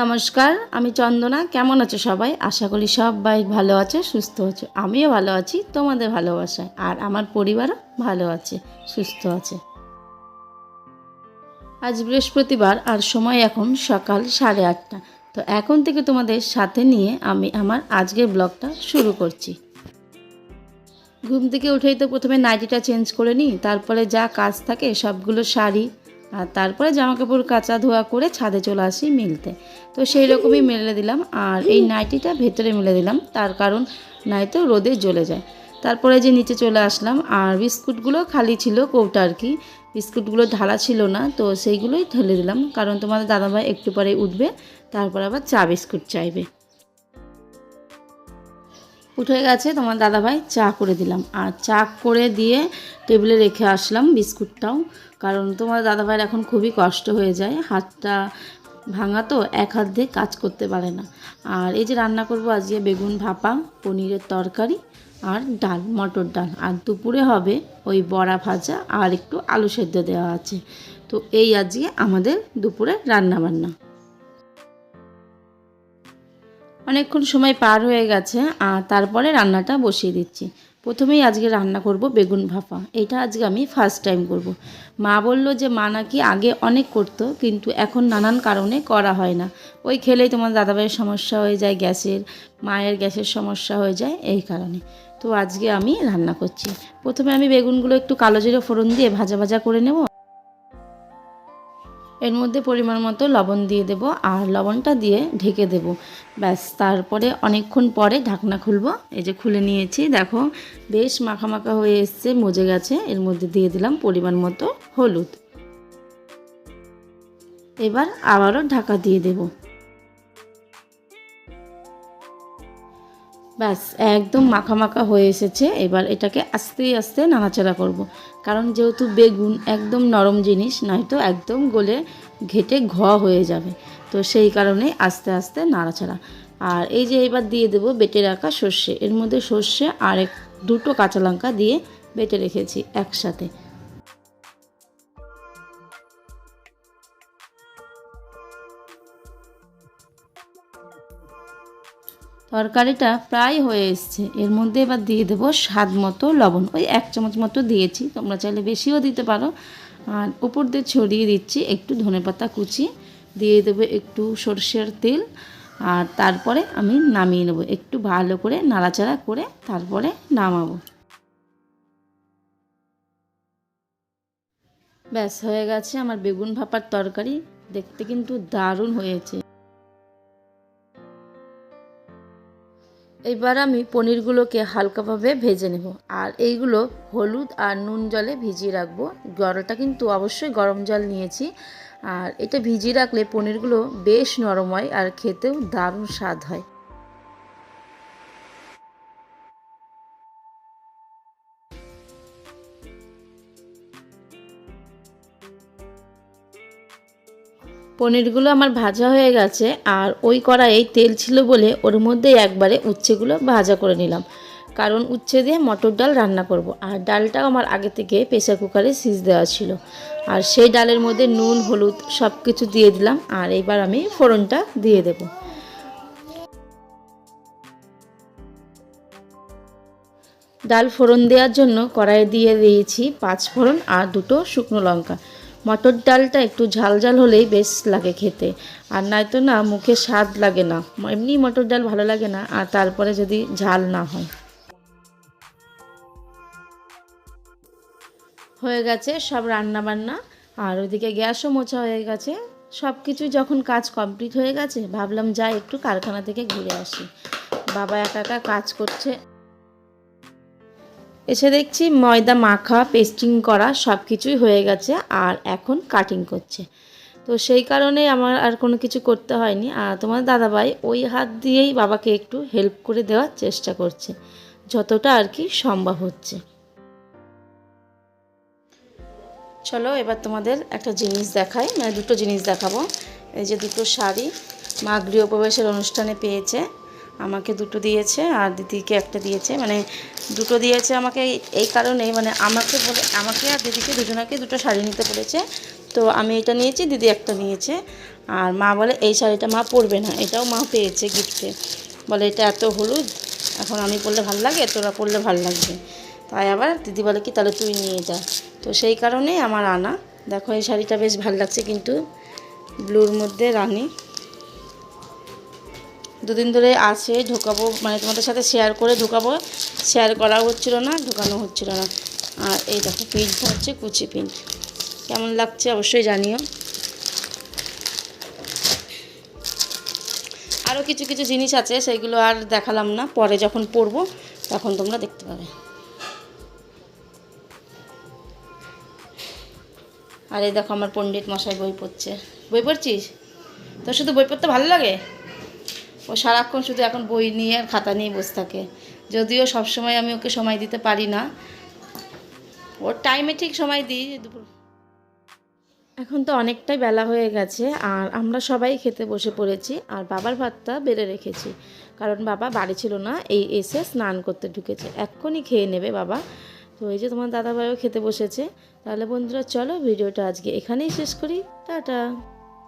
নমস্কার, আমি চন্দনা। কেমন আছো সবাই? আশা করি সবাই ভালো আছে, সুস্থ আছো। আমিও ভালো আছি, তোমাদের ভালোবাসায়। আর আমার পরিবারও ভালো আছে, সুস্থ আছে। আজ বৃহস্পতিবার আর সময় এখন সকাল সাড়ে আটটা। তো এখন থেকে তোমাদের সাথে নিয়ে আমি আমার আজকের ব্লগটা শুরু করছি। ঘুম থেকে উঠেই তো প্রথমে নাইটিটা চেঞ্জ করে নিই, তারপরে যা কাজ থাকে সবগুলো শাড়ি আর তারপরে জামা কাপড় কাচা ধোয়া করে ছাদে চলে আসি মিলতে। তো সেই রকমই মেলে দিলাম। আর এই নাইটিটা ভেতরে মেলে দিলাম। তার কারণ নয়তো রোদে জ্বলে যায়। তারপরে যে নিচে চলে আসলাম, আর বিস্কুটগুলো খালি ছিল কৌটা আর কি। বিস্কুটগুলো ঢালা ছিল না, তো সেইগুলোই ঢেলে দিলাম। কারণ তোমাদের দাদাভাই একটু পরে উঠবে, তারপর আবার চা বিস্কুট চাইবে। উঠে গেছে, তোমার দাদাভাই চা করে দিলাম। আর চা করে দিয়ে টেবিলে রেখে আসলাম বিস্কুটটাও, কারণ তোমার দাদাভাইয়ের এখন খুবই কষ্ট হয়ে যায়, হাতটা ভাঙা তো, এক হাত দিয়ে কাজ করতে পারে না। আর এই যে রান্না করব আজকে বেগুন ভাপা, পনিরের তরকারি আর ডাল, মটর ডাল। আর দুপুরে হবে ওই বড়া ভাজা আর একটু আলু সেদ্ধ দেওয়া আছে। তো এই আজকে আমাদের দুপুরে রান্না বান্না অনেকক্ষণ সময় পার হয়ে গেছে, আর তারপরে রান্নাটা বসিয়ে দিচ্ছি। প্রথমেই আজকে রান্না করব বেগুন ভাপা। এটা আজকে আমি ফার্স্ট টাইম করব। মা বলল যে, মা নাকি আগে অনেক করতো, কিন্তু এখন নানান কারণে করা হয় না। ওই খেলেই তোমার দাদাভাইয়ের সমস্যা হয়ে যায়, গ্যাসের, মায়ের গ্যাসের সমস্যা হয়ে যায়, এই কারণে। তো আজকে আমি রান্না করছি। প্রথমে আমি বেগুনগুলো একটু কালো জিরে ফোড়ন দিয়ে ভাজা ভাজা করে নেব। এর মধ্যে পরিমাণ মতো লবণ দিয়ে দেব আর লবণটা দিয়ে ঢেকে দেব। ব্যাস, তারপরে অনেকক্ষণ পরে ঢাকনা খুলব। এই যে খুলে নিয়েছি, দেখো বেশ মাখামাখা মাখা হয়ে এসছে, মজে গেছে। এর মধ্যে দিয়ে দিলাম পরিমাণ মতো হলুদ। এবার আবারও ঢাকা দিয়ে দেব। ব্যাস, একদম মাখা মাখা হয়ে এসেছে। এবার এটাকে আস্তে আস্তে নাড়াচাড়া করব। কারণ যেহেতু বেগুন একদম নরম জিনিস, নয়তো একদম গলে ঘেটে ঘ হয়ে যাবে। তো সেই কারণে আস্তে আস্তে নাড়াচাড়া। আর এই যে এবার দিয়ে দেবো বেটে রাখা সর্ষে। এর মধ্যে সর্ষে আর এক, দুটো কাঁচা লঙ্কা দিয়ে বেটে রেখেছি একসাথে। তরকারিটা প্রায় হয়ে এসছে। এর মধ্যে এবার দিয়ে দেবো স্বাদ মতো লবণ। ওই এক চামচ মতো দিয়েছি, তোমরা চাইলে বেশিও দিতে পারো। আর উপর দিয়ে ছড়িয়ে দিচ্ছি একটু ধনেপাতা কুচি, দিয়ে দেবো একটু সর্ষের তেল, আর তারপরে আমি নামিয়ে নেব। একটু ভালো করে নাড়াচাড়া করে তারপরে নামাবো। ব্যাস, হয়ে গেছে আমার বেগুন ভাপার তরকারি। দেখতে কিন্তু দারুণ হয়েছে। এবার আমি পনিরগুলোকে হালকাভাবে ভেজে নেব। আর এইগুলো হলুদ আর নুন জলে ভিজিয়ে রাখব। জলটা কিন্তু অবশ্যই গরম জল নিয়েছি। আর এটা ভিজিয়ে রাখলে পনিরগুলো বেশ নরম হয় আর খেতেও দারুণ স্বাদ হয়। পনিরগুলো আমার ভাজা হয়ে গেছে আর ওই কড়াইয়ে তেল ছিল বলে ওর মধ্যে একবারে উচ্ছেগুলো ভাজা করে নিলাম। কারণ উচ্ছে দিয়ে মটর ডাল রান্না করব। আর ডালটাও আমার আগে থেকে প্রেসার কুকারে সিজ দেওয়া ছিল। আর সেই ডালের মধ্যে নুন, হলুদ সব কিছু দিয়ে দিলাম আর এইবার আমি ফোড়নটা দিয়ে দেব। ডাল ফোড়ন দেওয়ার জন্য কড়াইয়ে দিয়ে দিয়েছি পাঁচ ফোড়ন আর দুটো শুকনো লঙ্কা। মটর ডালটা একটু ঝাল ঝাল হলেই বেশ লাগে খেতে। আর নয়তো না মুখে স্বাদ লাগে না। এমনি মটর ডাল ভালো লাগে না, আর তারপরে যদি ঝাল না হয়। হয়ে গেছে সব রান্না বান্না আর ওইদিকে গ্যাসও মোছা হয়ে গেছে। সব কিছু যখন কাজ কমপ্লিট হয়ে গেছে, ভাবলাম যাই একটু কারখানা থেকে ঘুরে আসি। বাবা একা একা কাজ করছে। এসে দেখছি ময়দা মাখা পেস্টিং করা সব কিছুই হয়ে গেছে আর এখন কাটিং করছে। তো সেই কারণে আমার আর কোনো কিছু করতে হয়নি। আর তোমার দাদাভাই ওই হাত দিয়েই বাবাকে একটু হেল্প করে দেওয়ার চেষ্টা করছে। যতটা আর কি সম্ভব হচ্ছে। চলো এবার তোমাদের একটা জিনিস দেখাই। মানে দুটো জিনিস দেখাবো। এই যে দুটো শাড়ি। মা গৃহপ্রবেশের অনুষ্ঠানে পেয়েছে। আমাকে দুটো দিয়েছে আর দিদিকে একটা দিয়েছে। মানে দুটো দিয়েছে আমাকে এই কারণেই মানে আমাকে বলে, আমাকে আর দিদিকে দুজনাকে দুটো শাড়ি নিতে বলেছে। তো আমি এটা নিয়েছি, দিদি একটা নিয়েছে। আর মা বলে, এই শাড়িটা মা পরবে না, এটাও মা পেয়েছে গিফটে বলে, এটা এত হলুদ, এখন আমি পরলে ভালো লাগে, তোরা পরলে ভালো লাগবে। তাই আবার দিদি বলে কি, তাহলে তুই নিয়ে যা। তো সেই কারণেই আমার আনা। দেখো, এই শাড়িটা বেশ ভালো লাগছে কিন্তু, ব্লুর মধ্যে রানী। দুদিন ধরে আছে, ঢোকাবো মানে তোমাদের সাথে শেয়ার করে ঢোকাবো। শেয়ার করাও হচ্ছিল না, ঢোকানো হচ্ছিল না। আর এই দেখো প্রিন্টটা হচ্ছে, কুচি প্রিন্ট কেমন লাগছে অবশ্যই জানিও। আরও কিছু কিছু জিনিস আছে, সেগুলো আর দেখালাম না। পরে যখন পরবো তখন তোমরা দেখতে পাবে। আর এই দেখো আমার পণ্ডিত মশাই বই পড়ছে। বই পড়ছিস? তোর শুধু বই পড়তে ভালো লাগে? ও সারাক্ষণ শুধু এখন বই নিয়ে আর খাতা নিয়ে বসে থাকে। যদিও সবসময় আমি ওকে সময় দিতে পারি না। ওর টাইমে ঠিক সময় দিই দুপুর এখন তো অনেকটাই বেলা হয়ে গেছে আর আমরা সবাই খেতে বসে পড়েছি আর বাবার ভাতটা বেড়ে রেখেছি। কারণ বাবা বাড়ি ছিল না, এই এসে স্নান করতে ঢুকেছে। এক্ষুনি খেয়ে নেবে বাবা। তো এই যে তোমার দাদাভাইও খেতে বসেছে। তাহলে বন্ধুরা, চলো ভিডিওটা আজকে এখানেই শেষ করি। টাটা।